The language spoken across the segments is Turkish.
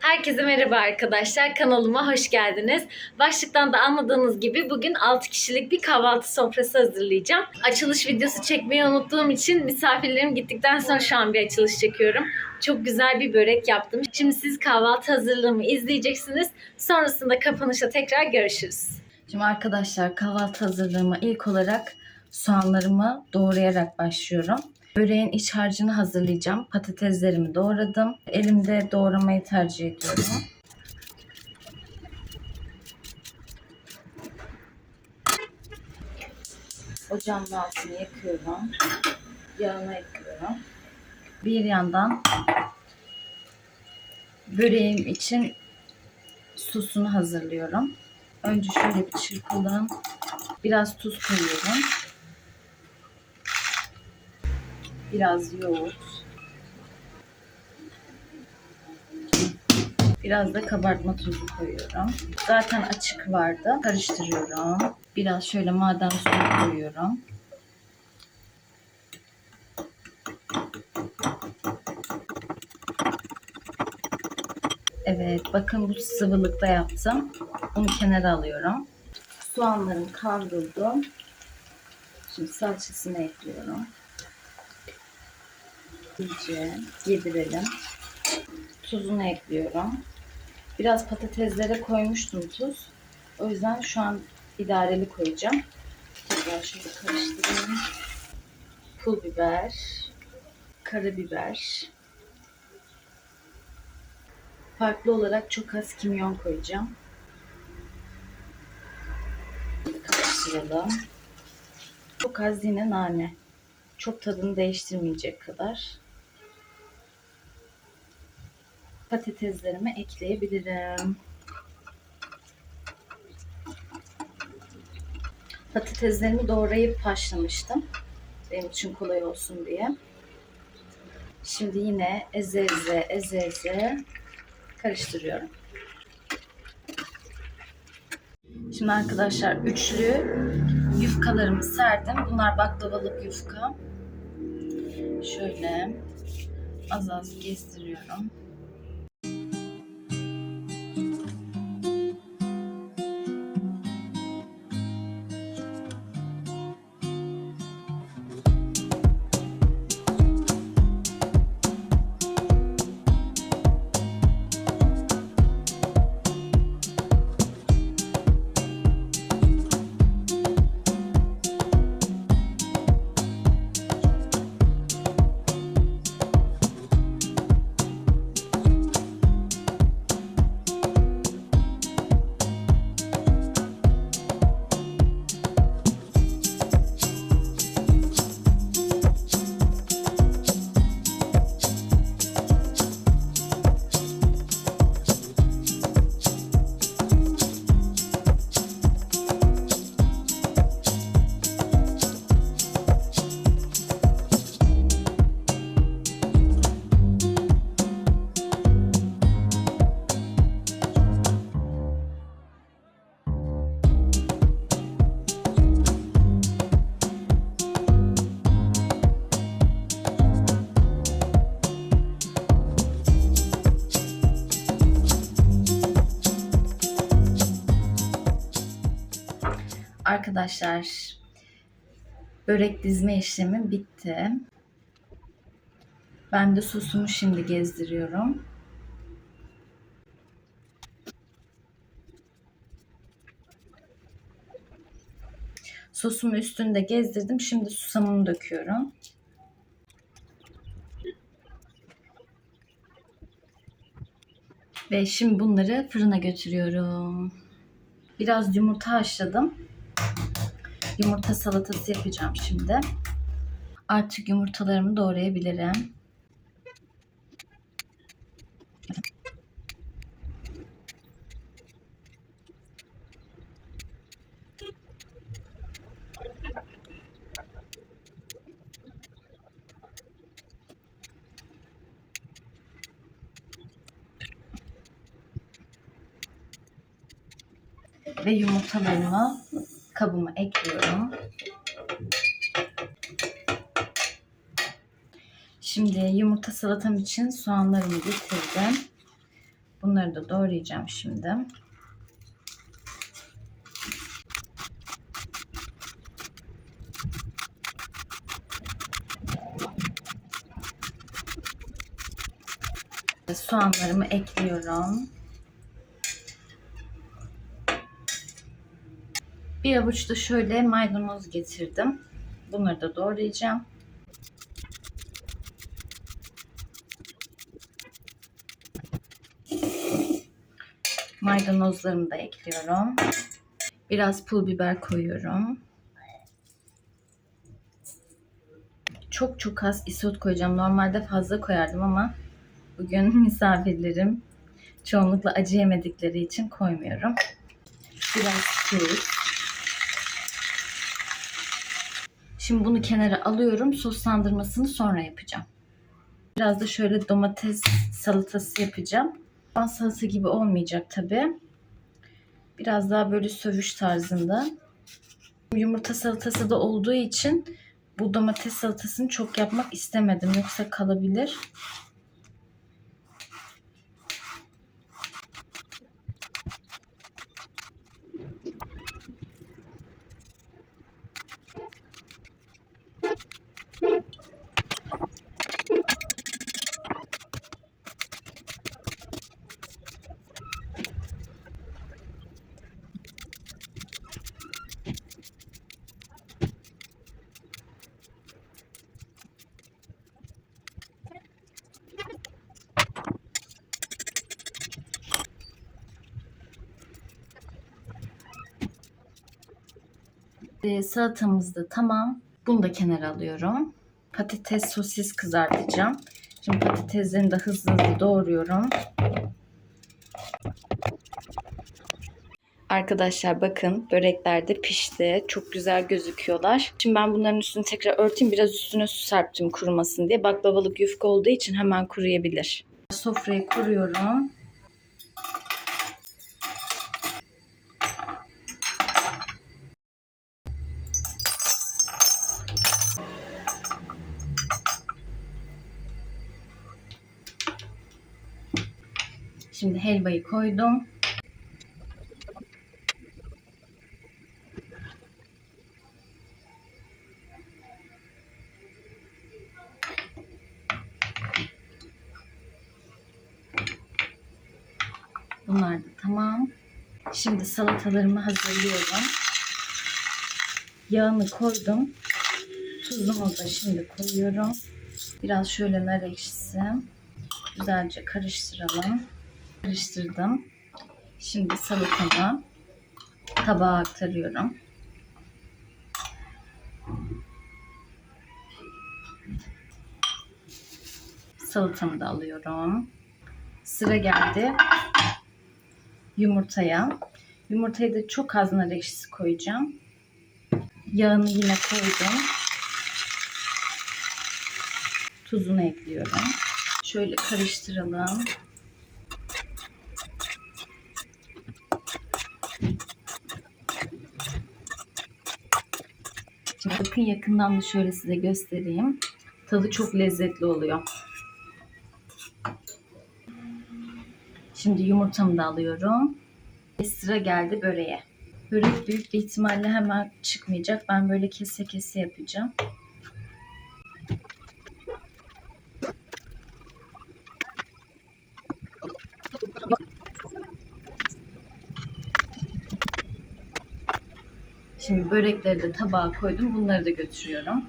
Herkese merhaba arkadaşlar. Kanalıma hoş geldiniz. Başlıktan da anladığınız gibi bugün 6 kişilik bir kahvaltı sofrası hazırlayacağım. Açılış videosu çekmeyi unuttuğum için misafirlerim gittikten sonra şu an bir açılış çekiyorum. Çok güzel bir börek yaptım. Şimdi siz kahvaltı hazırlığımı izleyeceksiniz. Sonrasında kapanışta tekrar görüşürüz. Şimdi arkadaşlar kahvaltı hazırlığıma ilk olarak soğanlarımı doğrayarak başlıyorum. Böreğin iç harcını hazırlayacağım. Patateslerimi doğradım. Elimde doğramayı tercih ediyorum. Ocağın altını yakıyorum. Yağını ekliyorum. Bir yandan böreğim için sosunu hazırlıyorum. Önce şöyle bir çırpalım. Biraz tuz koyuyorum. Biraz yoğurt. Biraz da kabartma tuzu koyuyorum. Zaten açık vardı. Karıştırıyorum. Biraz şöyle maden suyu koyuyorum. Evet, bakın bu sıvılıkta yaptım. Bunu kenara alıyorum. Soğanlarım kavruldu. Şimdi salçasını ekliyorum. İyice yedirelim. Tuzunu ekliyorum. Biraz patateslere koymuştum tuz. O yüzden şu an idareli koyacağım. Tekrar şöyle karıştırayım. Pul biber, karabiber. Farklı olarak çok az kimyon koyacağım. Karıştıralım. Çok az yine nane. Çok tadını değiştirmeyecek kadar. Patateslerimi ekleyebilirim. Patateslerimi doğrayıp haşlamıştım. Benim için kolay olsun diye. Şimdi yine eze eze eze eze karıştırıyorum. Şimdi arkadaşlar üçlü yufkalarımı serdim. Bunlar baklavalık yufka. Şöyle az az gezdiriyorum. Arkadaşlar börek dizme işlemim bitti. Ben de sosumu şimdi gezdiriyorum. Sosumu üstünde gezdirdim. Şimdi susamımı döküyorum. Ve şimdi bunları fırına götürüyorum. Biraz yumurta haşladım. Yumurta salatası yapacağım şimdi. Artık yumurtalarımı doğrayabilirim. Ve yumurtalarımı kabıma ekliyorum. Şimdi yumurta salatam için soğanlarımı getirdim. Bunları da doğrayacağım şimdi. Soğanlarımı ekliyorum. Bir avuç da şöyle maydanoz getirdim. Bunları da doğrayacağım. Maydanozlarımı da ekliyorum. Biraz pul biber koyuyorum. Çok çok az isot koyacağım. Normalde fazla koyardım ama bugün misafirlerim çoğunlukla acı yemedikleri için koymuyorum. Biraz tuz. Şimdi bunu kenara alıyorum. Soslandırmasını sonra yapacağım. Biraz da şöyle domates salatası yapacağım. Ben salata gibi olmayacak tabi. Biraz daha böyle sövüş tarzında. Yumurta salatası da olduğu için bu domates salatasını çok yapmak istemedim. Yoksa kalabilir. Ee, salatamız da tamam. Bunu da kenara alıyorum. Patates sosis kızartacağım. Şimdi patateslerini de hızlı hızlı doğruyorum. Arkadaşlar bakın börekler de pişti. Çok güzel gözüküyorlar. Şimdi ben bunların üstünü tekrar örteyim. Biraz üstüne su serptim kurumasın diye. Baklavalık yufka olduğu için hemen kuruyabilir. Sofrayı kuruyorum. Şimdi helvayı koydum. Bunlar da tamam. Şimdi salatalarımı hazırlıyorum. Yağını koydum. Tuzumu da şimdi koyuyorum. Biraz şöyle nar ekşisi. Güzelce karıştıralım. Karıştırdım. Şimdi salatamı tabağa aktarıyorum. Salatamı da alıyorum. Sıra geldi yumurtaya. Yumurtaya da çok az nar ekşisi koyacağım. Yağını yine koydum. Tuzunu ekliyorum. Şöyle karıştıralım. Şimdi bakın yakından da şöyle size göstereyim. Tadı çok lezzetli oluyor. Şimdi yumurtamı da alıyorum. Ve sıra geldi böreğe. Börek büyük bir ihtimalle hemen çıkmayacak. Ben böyle kese kese yapacağım. Şimdi börekleri de tabağa koydum. Bunları da götürüyorum.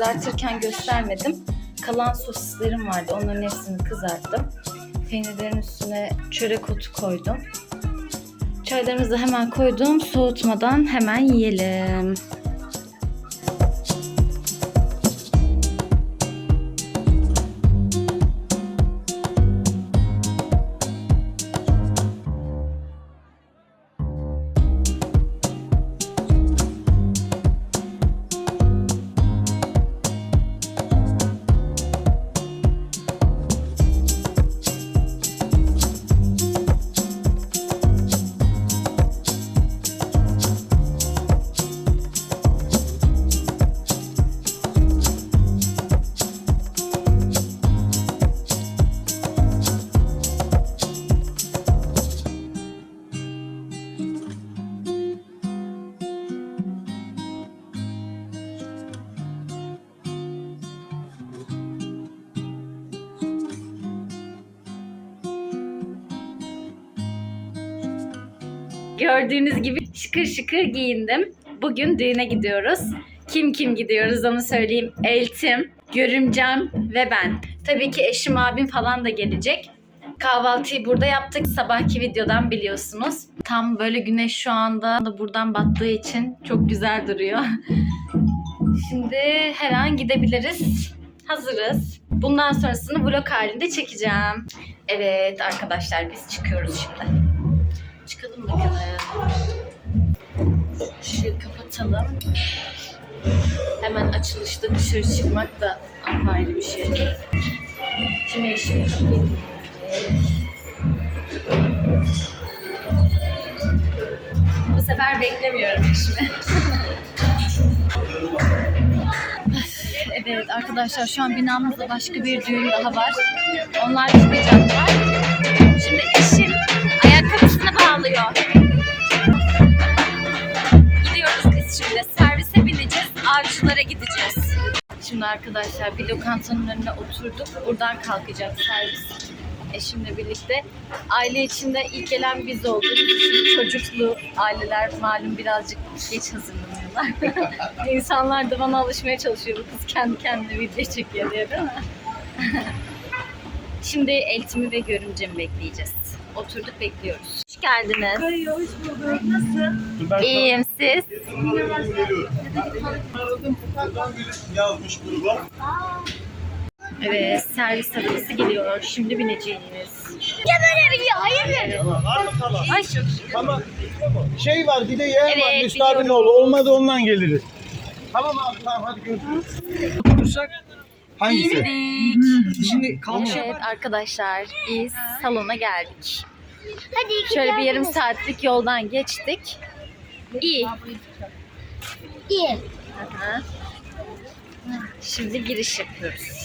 Kızartırken göstermedim. Kalan sosislerim vardı. Onların hepsini kızarttım. Peynirlerin üstüne çörek otu koydum. Çaylarımızı hemen koydum. Soğutmadan hemen yiyelim. Gördüğünüz gibi şıkır şıkır giyindim. Bugün düğüne gidiyoruz. Kim kim gidiyoruz onu söyleyeyim. Eltim, Görümcem ve ben. Tabii ki eşim abim falan da gelecek. Kahvaltıyı burada yaptık. Sabahki videodan biliyorsunuz. Tam böyle güneş şu anda da buradan battığı için çok güzel duruyor. Şimdi her an gidebiliriz. Hazırız. Bundan sonrasını vlog halinde çekeceğim. Evet arkadaşlar biz çıkıyoruz şimdi. Çıkalım bakalım. Işığı kapatalım. Hemen açılışta dışarı çıkmak da apayrı bir şey. Şimdi eşim Bu sefer beklemiyorum eşimi. Evet arkadaşlar şu an binamızda başka bir düğün daha var. Onlar çıkacaklar. Şimdi eşim bağlıyor. Gidiyoruz biz şimdi. Servise bineceğiz. Avcılara gideceğiz. Şimdi arkadaşlar bir lokantanın önüne oturduk. Buradan kalkacak servis. Eşimle birlikte. Aile içinde ilk gelen biz olduk. Şimdi çocuklu aileler malum birazcık geç hazırlanıyorlar. İnsanlar da bana alışmaya çalışıyor. Bu kız kendi kendine video çekiyor diye değil mi? Şimdi eltimi ve görümcemi bekleyeceğiz. Oturduk bekliyoruz. Hoş geldiniz. hoş bulduk. Nasıl? İyiyim siz. Yazmış gruba. Evet servis arabası geliyor. Şimdi bineceğiz. Var mı kalan? Ay Tamam. Şey var bir de yeğen Evet, var Müslü abinin biliyorum. oğlu. Olmadı ondan geliriz. Tamam abi tamam hadi görüşürüz. Otursak hangisi? Şimdi kalmış Evet arkadaşlar biz salona geldik. Hadi iki Şöyle bir yarım saatlik yoldan geçtik. İyi. İyi. Aha. Şimdi giriş yapıyoruz.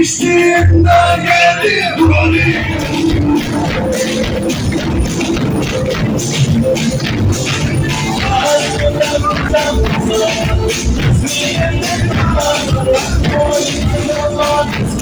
İçtiğimden geldim rolü Ziyaret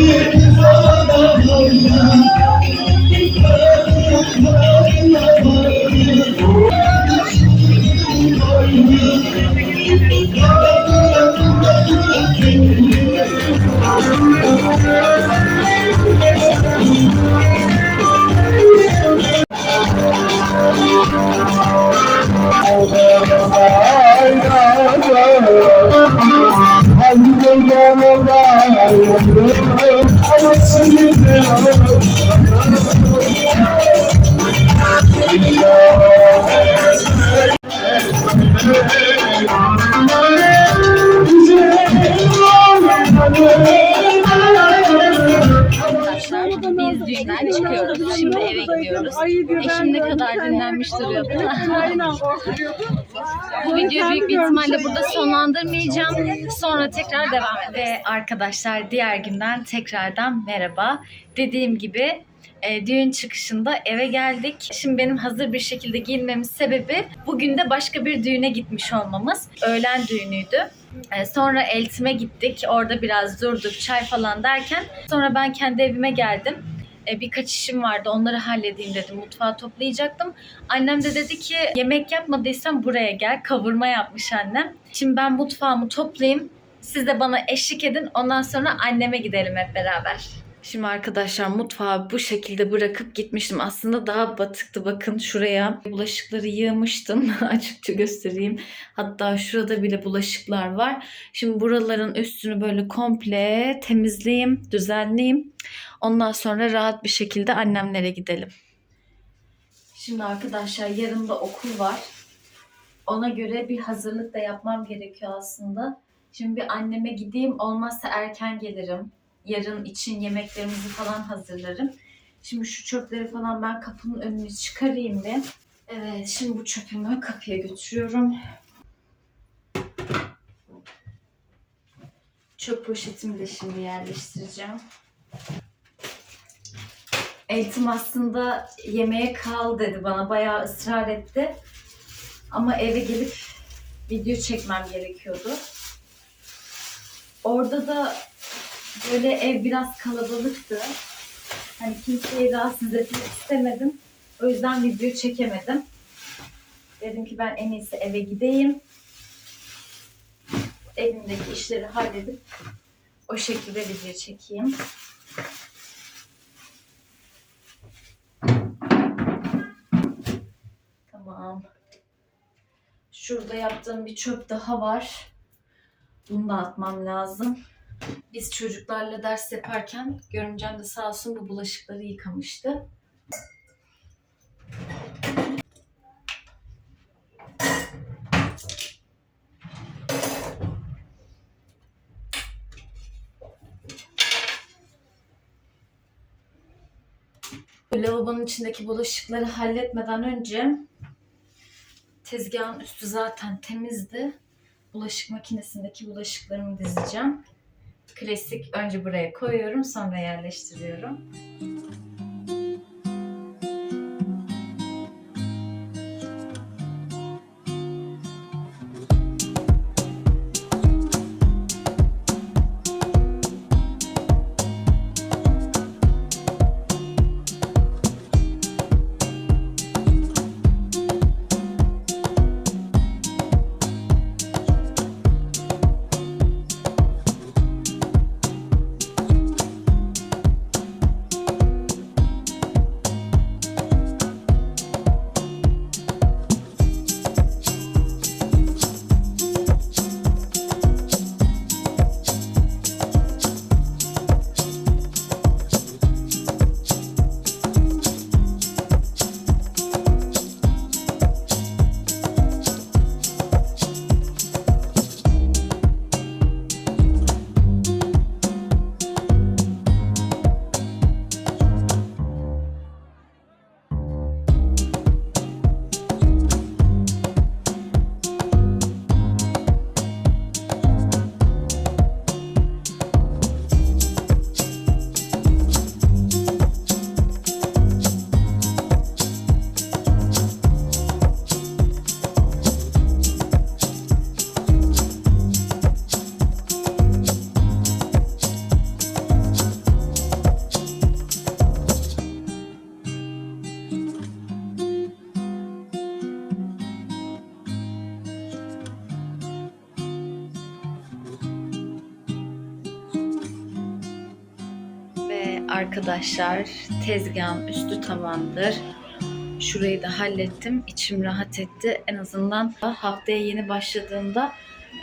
Arkadaşlar biz Gidiyoruz. Eşim ne kadar dinlenmiş duruyor değil mi? Bu videoyu büyük bir ihtimalle burada sonlandırmayacağım. Sonra tekrar devam ederiz. Ve arkadaşlar diğer günden tekrardan merhaba. Dediğim gibi e, düğün çıkışında eve geldik. Şimdi benim hazır bir şekilde giyinmemin sebebi bugün de başka bir düğüne gitmiş olmamız. Öğlen düğünüydü. E, sonra eltime gittik. Orada biraz durduk, çay falan derken sonra ben kendi evime geldim. E, birkaç işim vardı. Onları halledeyim dedim. Mutfağı toplayacaktım. Annem de dedi ki yemek yapmadıysan buraya gel. Kavurma yapmış annem. Şimdi ben mutfağımı toplayayım. Siz de bana eşlik edin. Ondan sonra anneme gidelim hep beraber. Şimdi arkadaşlar mutfağı bu şekilde bırakıp gitmiştim. Aslında daha batıktı. Bakın şuraya bulaşıkları yığmıştım. Açıkça göstereyim. Hatta şurada bile bulaşıklar var. Şimdi buraların üstünü böyle komple temizleyeyim, düzenleyeyim. Ondan sonra rahat bir şekilde annemlere gidelim. Şimdi arkadaşlar yarın da okul var. Ona göre bir hazırlık da yapmam gerekiyor aslında. Şimdi bir anneme gideyim. Olmazsa erken gelirim. Yarın için yemeklerimizi falan hazırlarım. Şimdi şu çöpleri falan ben kapının önüne çıkarayım bir. Evet şimdi bu çöpümü kapıya götürüyorum. Çöp poşetimi de şimdi yerleştireceğim. Eltim aslında yemeğe kal dedi bana. Bayağı ısrar etti. Ama eve gelip video çekmem gerekiyordu. Orada da böyle ev biraz kalabalıktı. Hani kimseyi rahatsız etmek istemedim. O yüzden video çekemedim. Dedim ki ben en iyisi eve gideyim. Evimdeki işleri halledip o şekilde video çekeyim. Tamam. Şurada yaptığım bir çöp daha var. Bunu da atmam lazım. Biz çocuklarla ders yaparken görümcem de sağ olsun bu bulaşıkları yıkamıştı. Lavabonun içindeki bulaşıkları halletmeden önce tezgahın üstü zaten temizdi. Bulaşık makinesindeki bulaşıklarımı dizeceğim. Klasik önce buraya koyuyorum sonra yerleştiriyorum. Arkadaşlar tezgahın üstü tamamdır. Şurayı da hallettim. İçim rahat etti. En azından haftaya yeni başladığımda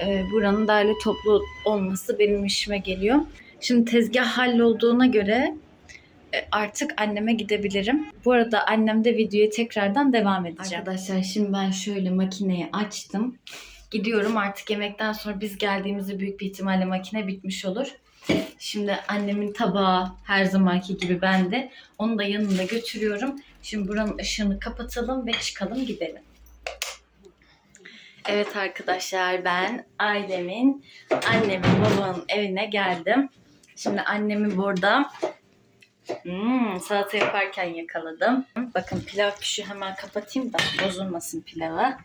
e, buranın derli toplu olması benim işime geliyor. Şimdi tezgah hallolduğuna göre e, artık anneme gidebilirim. Bu arada annem de videoya tekrardan devam edeceğim. Arkadaşlar şimdi ben şöyle makineyi açtım. Gidiyorum artık yemekten sonra biz geldiğimizde büyük bir ihtimalle makine bitmiş olur. Şimdi annemin tabağı her zamanki gibi bende. Onu da yanında götürüyorum. Şimdi buranın ışığını kapatalım ve çıkalım gidelim. Evet arkadaşlar ben ailemin, annemin, babamın evine geldim. Şimdi annemi burada hmm, salata yaparken yakaladım. Bakın pilav pişiyor hemen kapatayım da bozulmasın pilavı.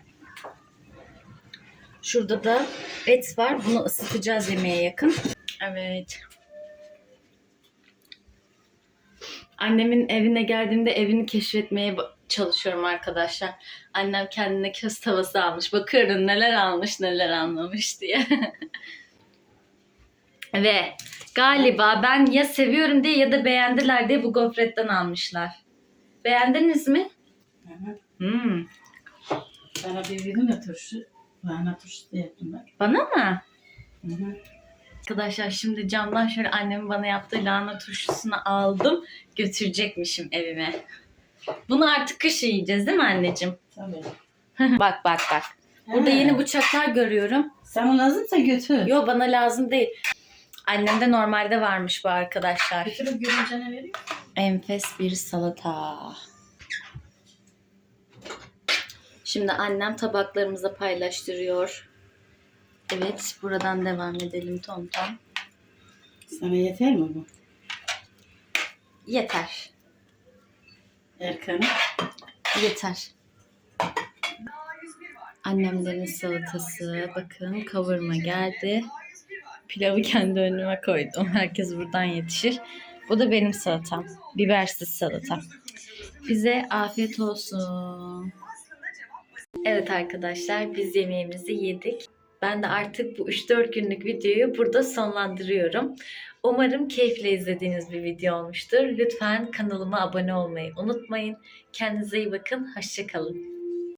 Şurada da et var. Bunu ısıtacağız yemeğe yakın. Evet. Annemin evine geldiğimde evini keşfetmeye çalışıyorum arkadaşlar. Annem kendine köz tavası almış. Bakıyorum neler almış neler almamış diye. Ve galiba ben ya seviyorum diye ya da beğendiler diye bu gofretten almışlar. Beğendiniz mi? Hmm. Sana bir dedim ya turşu. Lahana turşusu da yaptım ben. Bana mı? Hı hı. Arkadaşlar şimdi camdan şöyle annemin bana yaptığı lahana turşusunu aldım. Götürecekmişim evime. Bunu artık kış yiyeceğiz değil mi anneciğim? Tabii. bak bak bak. Burada Ha. yeni bıçaklar görüyorum. Sana lazımsa götür. Yo bana lazım değil. Annemde normalde varmış bu arkadaşlar. Götürüp görüncene vereyim. Enfes bir salata. Şimdi annem tabaklarımıza paylaştırıyor. Evet buradan devam edelim Tom Tom. Sana yeter mi bu? Yeter. Erkan. Yeter. Annemlerin salatası. Bakın kavurma geldi. Pilavı kendi önüme koydum. Herkes buradan yetişir. Bu da benim salatam. Bibersiz salata. Bize afiyet olsun. Evet arkadaşlar biz yemeğimizi yedik. Ben de artık bu 3-4 günlük videoyu burada sonlandırıyorum. Umarım keyifle izlediğiniz bir video olmuştur. Lütfen kanalıma abone olmayı unutmayın. Kendinize iyi bakın. Hoşçakalın.